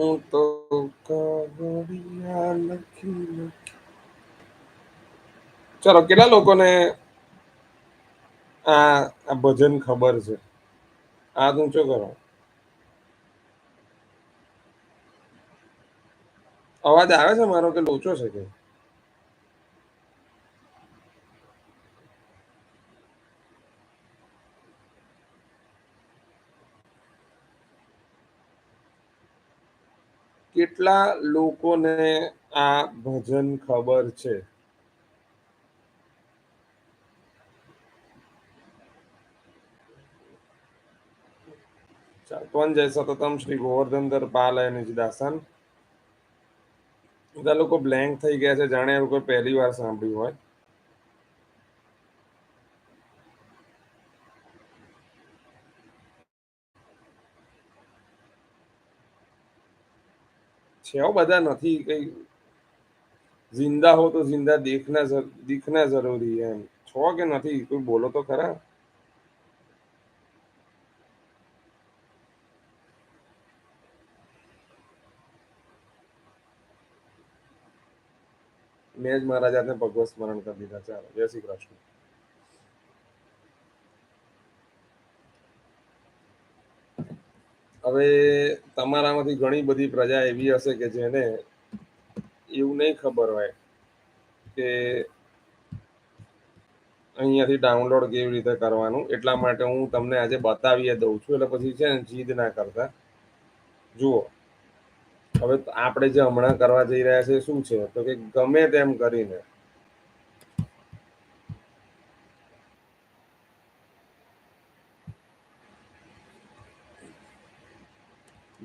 હું તો કાગળિયા લખી લખી ચલો, કેટલા લોકોને આ ભજન ખબર છે? આ તું શું કરો? અવાજ આવે છે મારો કે લોચો છે કે? કેટલા લોકોને આ ભજન ખબર છે? ત્વન જય સતતમ શ્રી ગોવર્ધનધર પાલય નિજદાસન? બધા લોકો બ્લેન્ક થઈ ગયા છે. જાણે એ કોઈ પહેલી વાર સાંભળ્યું હોય. છે બધા નથી કઈ જિંદા હો તો જિંદા દેખના દીખના જરૂરી એમ છો કે નથી કોઈ બોલો તો ખરા મેં જ મારા જાતને ભગવત સ્મરણ કરી દીધા ચાલો જય શ્રી કૃષ્ણ હવે તમારામાંથી ઘણી બધી પ્રજા એવી હશે કે જેને એવું નહીં ખબર હોય કે અહીંયાથી ડાઉનલોડ કેવી રીતે કરવાનું. એટલા માટે હું તમને આજે બતાવીએ દઉં છું. એટલે પછી છે ને જીદ ના કરતા. જુઓ. હવે આપણે જે હમણાં કરવા જઈ રહ્યા છે શું છે? તો કે ગમે તેમ કરીને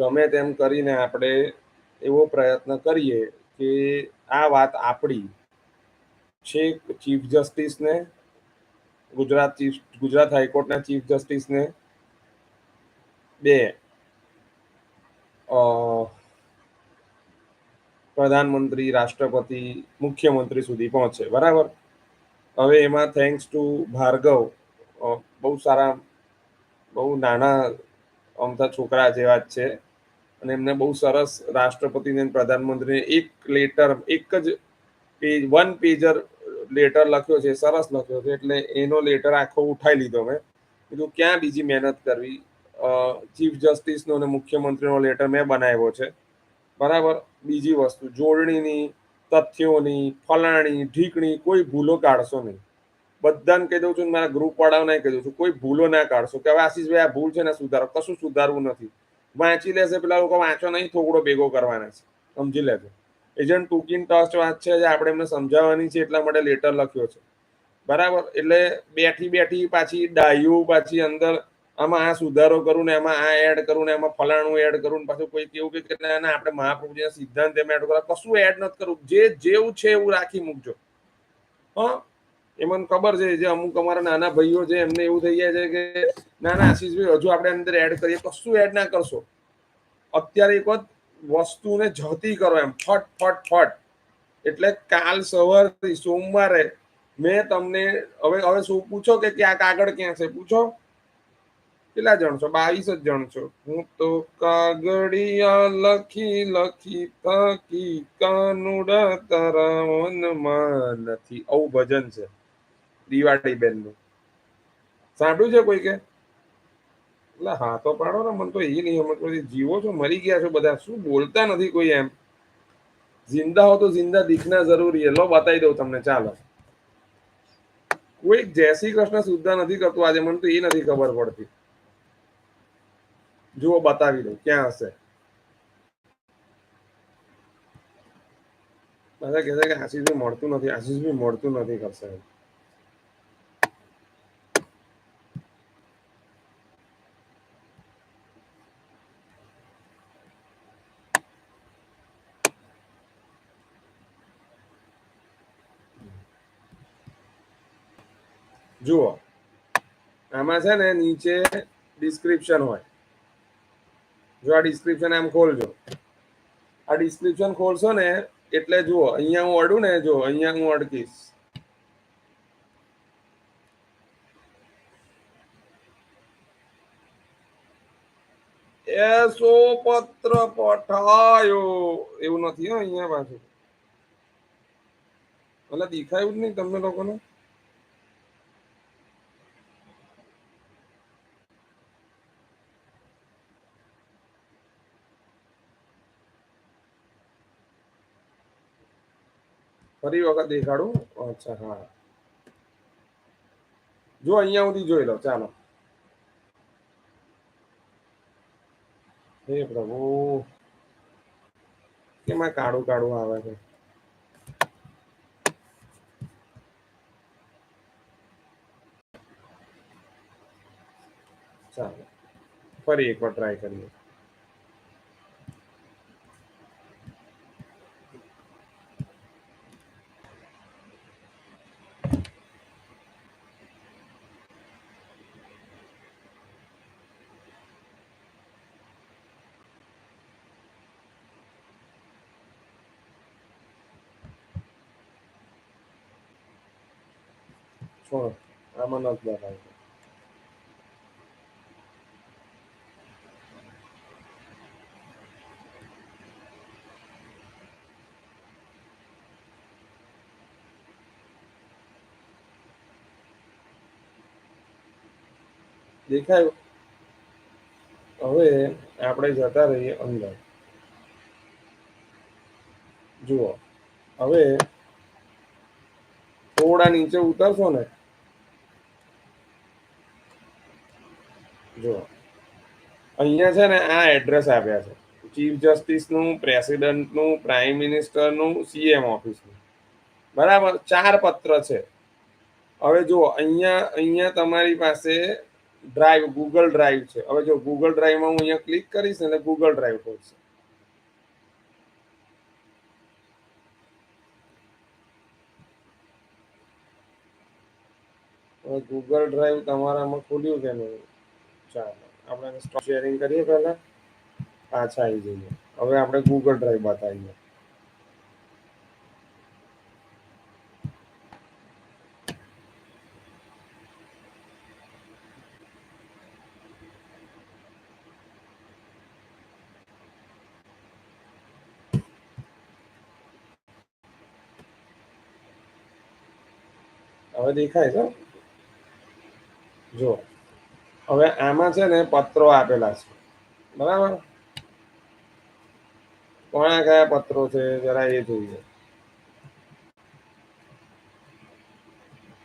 ગમે તેમ કરીને આપણે એવો પ્રયત્ન કરીએ કે આ વાત આપણી છેક ચીફ જસ્ટિસને ગુજરાત ચીફ ગુજરાત હાઈકોર્ટના ચીફ જસ્ટિસને બે પ્રધાનમંત્રી, રાષ્ટ્રપતિ, મુખ્યમંત્રી સુધી પહોંચે. બરાબર? હવે એમાં થેન્ક્સ ટુ ભાર્ગવ બહુ સારા, બહુ નાના, અમથા છોકરા જેવા જ છે. અને એમને બહુ સરસ રાષ્ટ્રપતિને પ્રધાનમંત્રીને એક લેટર એક જ પેજ વન પેજર લેટર લખ્યો છે, સરસ લખ્યો છે, એટલે એનો લેટર આખો ઉઠાઈ લીધો મેં. કીધું, ક્યાં બીજી મહેનત કરવી? ચીફ જસ્ટિસનો અને મુખ્યમંત્રીનો લેટર મેં બનાવ્યો છે. બરાબર? બીજી વસ્તુ, જોડણીની, તથ્યોની, ફલાણી, ઢીકણી, કોઈ ભૂલો કાઢશો નહીં. બધાને કહી દઉં છું મારા ગ્રુપવાળાઓને કહી દઉં છું, કોઈ ભૂલો ના કાઢશો કે હવે આશીષભાઈ આ ભૂલ છે ને સુધારો, કશું સુધારવું નથી. વાંચી લેશે પેલા લોકો વાંચો નહીં થોકડો ભેગો કરવાના છે. સમજી લેજો. એજન્ટ ટૂંકીન ટસ્ટ વાત છે જે આપણે એમને સમજાવવાની છે એટલા માટે લેટર લખ્યો છે. બરાબર? એટલે બેઠી બેઠી પાછી ડાયું, પાછી અંદર આમાં આ સુધારો કરું ને એમાં આ એડ કરું ને એમાં ફલાણું એડ કરું ને પાછું કોઈ કેવું કે આપણે મહાપ્રભુજીના સિદ્ધાંત એમ એડ કરો કશું એડ નથી કરવું. જે જેવું છે એવું રાખી મૂકજો. હા? એ મને ખબર છે જે અમુક અમારા નાના ભાઈઓ છે, એમને એવું થઈ જાય છે કે, ના ના, આશીષભાઈ, હજુ આપણે અંદર એડ કરીએ, કશું એડ ના કરશો. અત્યારે એક વખત વસ્તુને જતી કરો એમ, ફટ ફટ ફટ. એટલે કાલ સવારથી સોમવારે મેં તમને, હવે હવે શું પૂછો કે ક્યાં કાગળ ક્યાં છે? પૂછો? કેટલા જણ છો? બાવીસ જ જણ છો. હું તો કાગળિયા લખી લખી, થકી, કાનુડા તારા મનમાં નથી. આવું ભજન છે. દિવાળી બેનનું સાંભળ્યું છે કોઈ કે? એટલે હા તો પાડો ને, મને તો એ નહીં જીવો છો, મરી ગયા છો બધા, શું બોલતા નથી કોઈ એમ? જિંદા હો તો જિંદા, દીખના જરૂરી લો બતાવી દઉં તમને, ચાલો કોઈ જય શ્રી કૃષ્ણ સુદ્ધા નથી કરતું આજે, મને તો એ નથી ખબર પડતી. જુઓ, બતાવી દઉં, ક્યાં હશે? બધા કહેશે કે આશીષભાઈ મળતું નથી આશીષભાઈ મળતું નથી, કરશે. જુઓ, આમાં છે ને નીચે ડિસ્ક્રિપ્શન હોય. જો આ ડિસ્ક્રિપ્શન એમ ખોલજો. આ ડિસ્ક્રિપ્શન ખોલશો ને, એટલે જુઓ, અહીંયા હું અડું ને જો અહીંયા હું અડકીશ. એસો પત્ર પઠાયો. એવું નથી અહીંયા પાછું. એટલે દેખાયું જ નહીં તમને લોકોને? ફરી વખત દેખાડું. અચ્છા, હા. જો અહીંયા સુધી જોઈ લો, ચાલો. હે પ્રભુ. કેમાં કાળું કાળું આવે છે? ચાલો. ફરી એકવાર ટ્રાય કરીએ. છોડો આમાં નથી દેખાય દેખાયું. હવે આપણે જતા રહીએ અંદર. જુઓ. હવે થોડા નીચે ઉતરશો ને જુઓ અહીંયા છે ને આ એડ્રેસ આપ્યા છે. ચીફ જસ્ટિસનું પ્રેસિડેન્ટનું પ્રાઇમ મિનિસ્ટરનું સીએમ ઓફિસનું બરાબર? ચાર પત્ર છે. હવે જુઓ, અહીંયા અહીંયા તમારી પાસે ડ્રાઈવ ગૂગલ ડ્રાઈવ છે. હવે જો ગૂગલ ડ્રાઈવમાં હું અહીંયા ક્લિક કરીશ એટલે ગૂગલ ડ્રાઈવ ખોલશે. ગૂગલ ડ્રાઈવ તમારામાં ખોલ્યું કે નહીં? ચાલો, આપણે સ્ટોક શેરિંગ કરીએ પહેલા. પાછા આવી જઈએ. હવે આપણે ગૂગલ ડ્રાઈવ બતાવીએ. હવે દેખાય છે? જો. હવે આમાં છે ને પત્રો આપેલા છે. બરાબર? કોણા કયા પત્રો છે, જરા એ જોઈએ.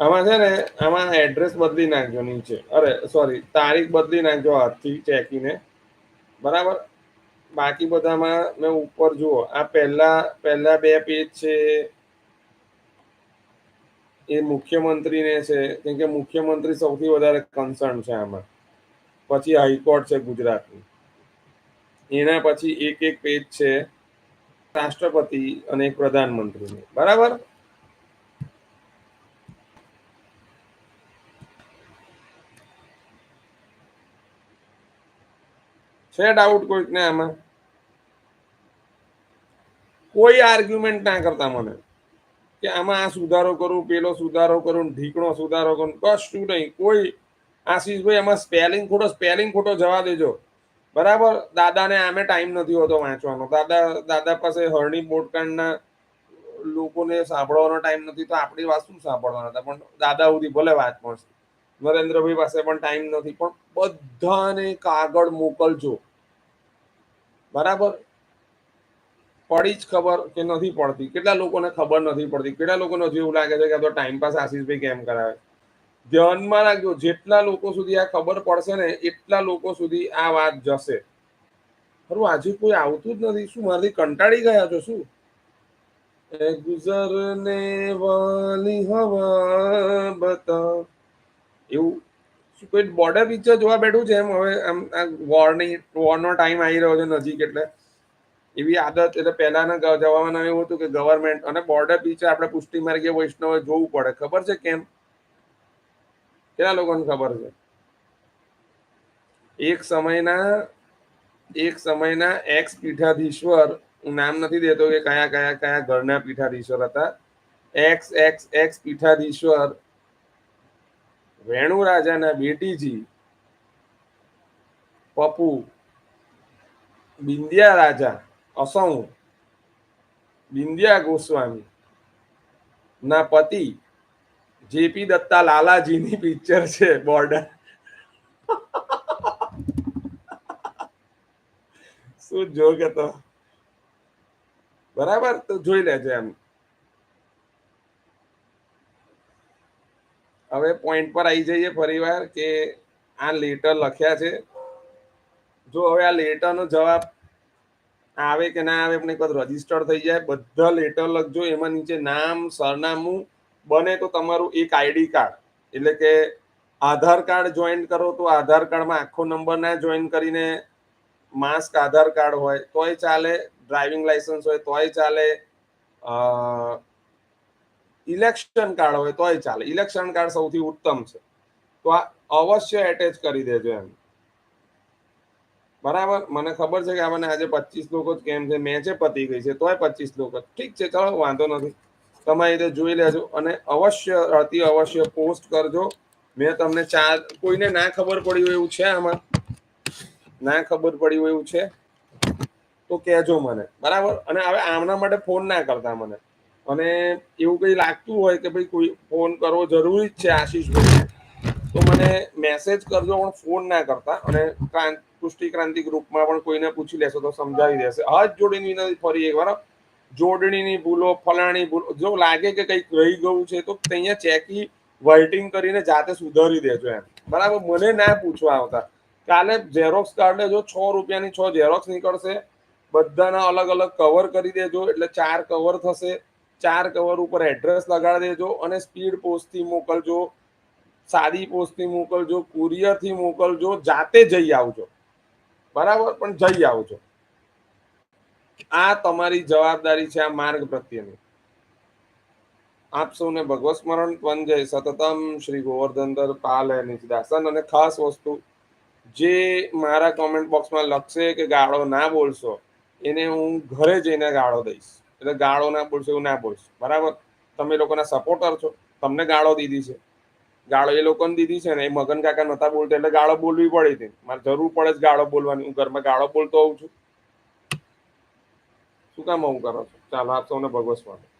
આમાં છે ને, આમાં એડ્રેસ બદલી નાખજો નીચે. અરે સોરી તારીખ બદલી નાખજો હાથથી ચેકીને. બરાબર? બાકી બધામાં મેં ઉપર જુઓ, આ પહેલા પહેલા બે પેજ છે. એ મુખ્યમંત્રીને છે, કેમ કે મુખ્યમંત્રી સૌથી વધારે કન્સર્ન છે આમાં. પછી હાઈકોર્ટ છે ગુજરાતની. એના પછી એક એક પેજ છે રાષ્ટ્રપતિ અને પ્રધાનમંત્રીને. બરાબર? છે ડાઉટ કોઈકને આમાં? કોઈ આર્ગ્યુમેન્ટ ના કરતા મને. કે આમાં આ સુધારો કરું, પેલો સુધારો કરું, ઢીકણો સુધારો કરું કશું નહીં. કોઈ આશીષભાઈ એમાં સ્પેલિંગ ખોટો સ્પેલિંગ ખોટો જવા દેજો. બરાબર? દાદાને આમે ટાઈમ નથી હોતો વાંચવાનો. દાદા દાદા પાસે હરણી બોટકાંડના લોકોને સાંભળવાનો ટાઈમ નથી, તો આપણી વાત શું સાંભળવાના હતા? પણ દાદા સુધી ભલે વાત પહોંચશે નરેન્દ્રભાઈ પાસે પણ ટાઈમ નથી. પણ બધાને કાગળ મોકલજો. બરાબર? પડી જ ખબર કે નથી પડતી. કેટલા લોકોને ખબર નથી પડતી? કેટલા લોકોને એવું લાગે છે કે તો ટાઈમ પાસ આશીષભાઈ કેમ કરાવે? ધ્યાનમાં રાખજો. જેટલા લોકો સુધી આ ખબર પડશે ને, એટલા લોકો સુધી આ વાત જશે. ખરું, આજે કોઈ આવતું જ નથી. શું, મારાથી કંટાળી ગયા છો? શું? ગુજરને વાલી હવા બતા. એવું, શું કોઈ બોર્ડર પિક્ચર જોવા બેઠું છે એમ? હવે આમ, આ વોરની વોરનો ટાઈમ આવી રહ્યો છે નજીક એટલે. એવી આદત એટલે પહેલાના જમાનામાં એવું હતું કે ગવર્મેન્ટ અને બોર્ડર પિક્ચર આપણે પુષ્ટિ માર્ગે વૈષ્ણવે જોવું પડે. ખબર છે કેમ? કેટલા લોકોને ખબર છે? એક સમયના એક સમયના એક્સ પીઠાધીશ્વર, હું નામ નથી દેતો કે કયા કયા કયા ઘરના પીઠાધીશ્વર હતા. એક્સ એક્સ એક્સ પીઠાધીશ્વર વેણુ રાજાના બેટીજી, પપ્પુ બિંદિયા રાજા અસૌ બિંદિયા ગોસ્વામી, ના પતિ જેપી દત્તા લાલાજીની પિક્ચર છે બોર્ડર શું જો કે તો બરાબર? તો જોઈ લેજો એમ. હવે પોઈન્ટ પર આવી જઈએ ફરીવાર કે આ લેટર લખ્યા છે. જો હવે આ લેટરનો જવાબ આવે કે ના આવે આપણે કદ રજિસ્ટર થઈ જાય, બધા લેટર લખજો. એમાં નીચે નામ, સરનામું બને તો તમારું એક આઈડી કાર્ડ એટલે કે આધાર કાર્ડ જોઈન કરો તો આધાર કાર્ડમાં આખો નંબર ના જોઈન કરીને માસ્ક આધાર કાર્ડ હોય, તોય ચાલે. ડ્રાઇવિંગ લાયસન્સ હોય, તોય ચાલે. ઇલેક્શન કાર્ડ હોય, તોય ચાલે. ઇલેક્શન કાર્ડ સૌથી ઉત્તમ છે. તો આ અવશ્ય એટેચ કરી દેજો એમ. બરાબર? મને ખબર છે કે આપણને આજે પચીસ લોકો જ કેમ છે? મેચે પતી ગઈ છે, તોય પચીસ લોકો. ઠીક છે, ચલો, વાંધો નથી. તમે રીતે જોઈ લેજો અને અવશ્ય અતિ અવશ્ય પોસ્ટ કરજો. મેં તમને ચાર, કોઈને ના ખબર પડી હોય એવું છે આમાં? ના ખબર પડી હોય એવું છે? તો કહેજો મને, બરાબર? અને હવે આમના માટે ફોન ના કરતા મને. અને એવું કંઈ લાગતું હોય કે ભાઈ કોઈ ફોન કરવો જરૂરી જ છે આશીષભાઈ તો મને મેસેજ કરજો, પણ ફોન ના કરતા. અને પુષ્ટિ ક્રાંતિ ગ્રુપમાં પણ કોઈને પૂછી લેશો તો સમજાવી દેશે. હાથ જોડીને વિનંતી ફરી એક વાર જોડણીની ભૂલો, ફલાણી ભૂલો, જો લાગે કે કંઈક રહી ગયું છે, તો અહીંયા ચેકી વાઇટિંગ કરીને જાતે સુધારી દેજો એમ. બરાબર? મને ના પૂછવા આવતા. કાલે ઝેરોક્સ કાર્ડ જો છ રૂપિયાની છ ઝેરોક્સ નીકળશે, બધાના અલગ અલગ કવર કરી દેજો, એટલે ચાર કવર થશે. ચાર કવર ઉપર એડ્રેસ લગાડી દેજો અને સ્પીડ પોસ્ટથી મોકલજો, સાદી પોસ્ટથી મોકલજો કુરિયરથી મોકલજો, જાતે જઈ આવજો. બરાબર? પણ જઈ આવજો. આ તમારી જવાબદારી છે આ માર્ગ પ્રત્યેની. આપ સૌને ભગવત સ્મરણ ત્વંજય સતતમ શ્રી ગોવર્ધનદર પાલ નિજદાસન અને ખાસ વસ્તુ, જે મારા કોમેન્ટ બોક્સમાં લખશે કે ગાળો ના બોલશો, એને હું ઘરે જઈને ગાળો દઈશ. એટલે ગાળો ના બોલશો એવું ના બોલશો. બરાબર? તમે લોકોના સપોર્ટર છો. તમને ગાળો દીધી છે. ગાળો એ લોકોને દીધી છે ને, એ મગન કાકા નતા બોલતા એટલે ગાળો બોલવી પડી હતી. મારે જરૂર પડે જ ગાળો બોલવાની. હું ઘરમાં ગાળો બોલતો હોઉં છું. શું કામ આવું કરો છો? ચાલો આપ સૌને ભગવત સ્વામી